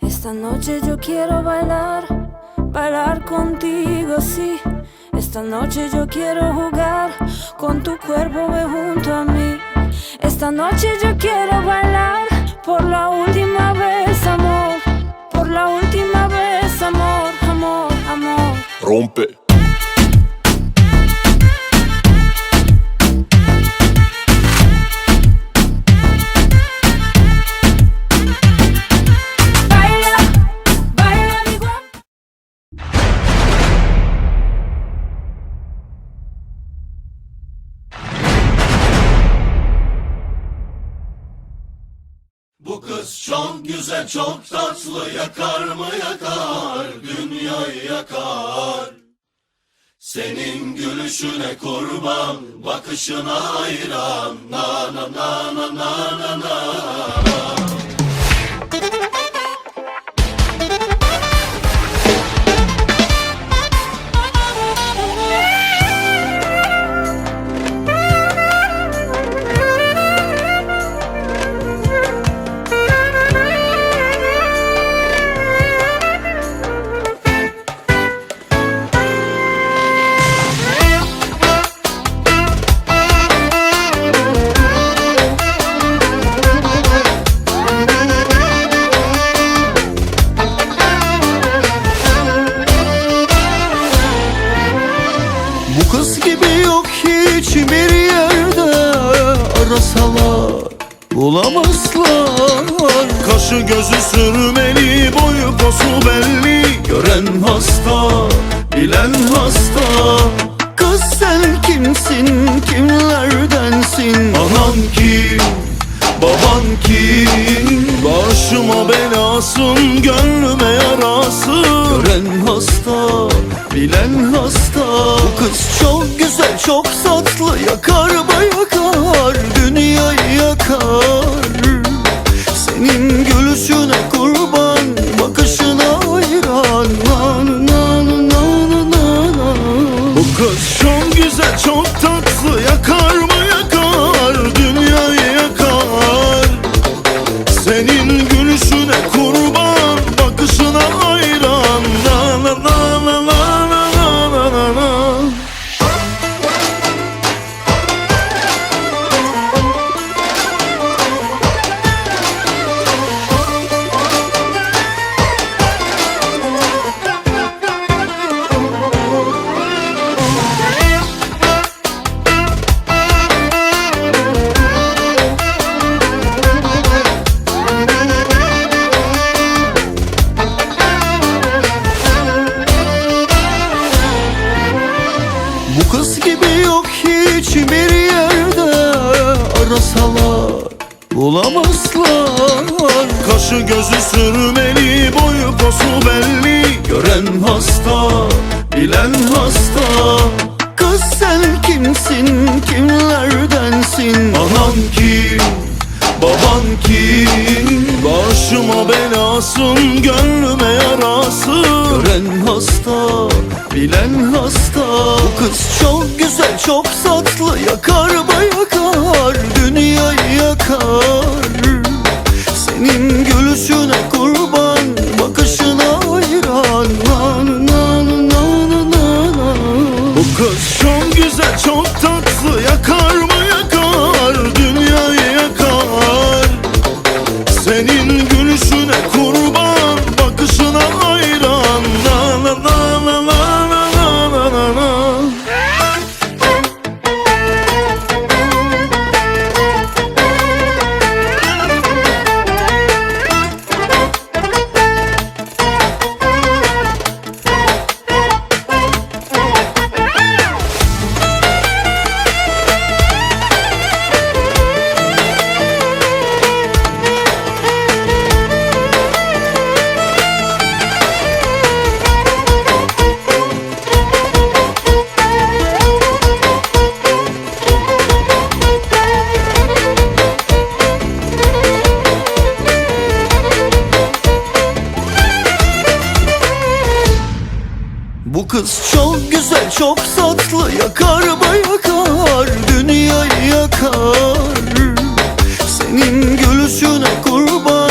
Esta noche yo quiero bailar, bailar contigo, sí. Esta noche yo quiero jugar con tu cuerpo ve junto a mí. Esta noche yo quiero bailar por la última vez, amor. Por la última vez, amor, amor, amor. Rompe. Bu kız çok güzel çok tatlı yakar mı yakar? Dünyayı yakar. Senin gülüşüne kurban bakışına hayran. Na na na na na na na Arasalar bulamazlar. Kaşı gözü sürmeli boyu posu belli. Gören hasta bilen hasta. Kız sen kimsin kimlerdensin? Anan kim baban kim? Başıma belasın gönlüme yarası Gören hasta bilen hasta. Bu kız çok güzel çok tatlı Yakar mı yakar dünyayı yakar. Senin gülüşüne kurban Bakışına hayran. Na, na, na, na, na, na. Bu kız çok güzel çok Arasalar bulamazlar Kaşı gözü sürmeli boyu posu belli. Gören hasta bilen hasta. Kız sen kimsin kimlerdensin? Anan kim baban kim? Başıma belasın gönlüme yarası Gören hasta bilen hasta. Bu kız çok güzel çok tatlı. Yakar mı kız çok güzel çok tatlı Bu kız çok güzel çok tatlı Yakar mı yakar dünyayı yakar. Senin gülüşüne kurban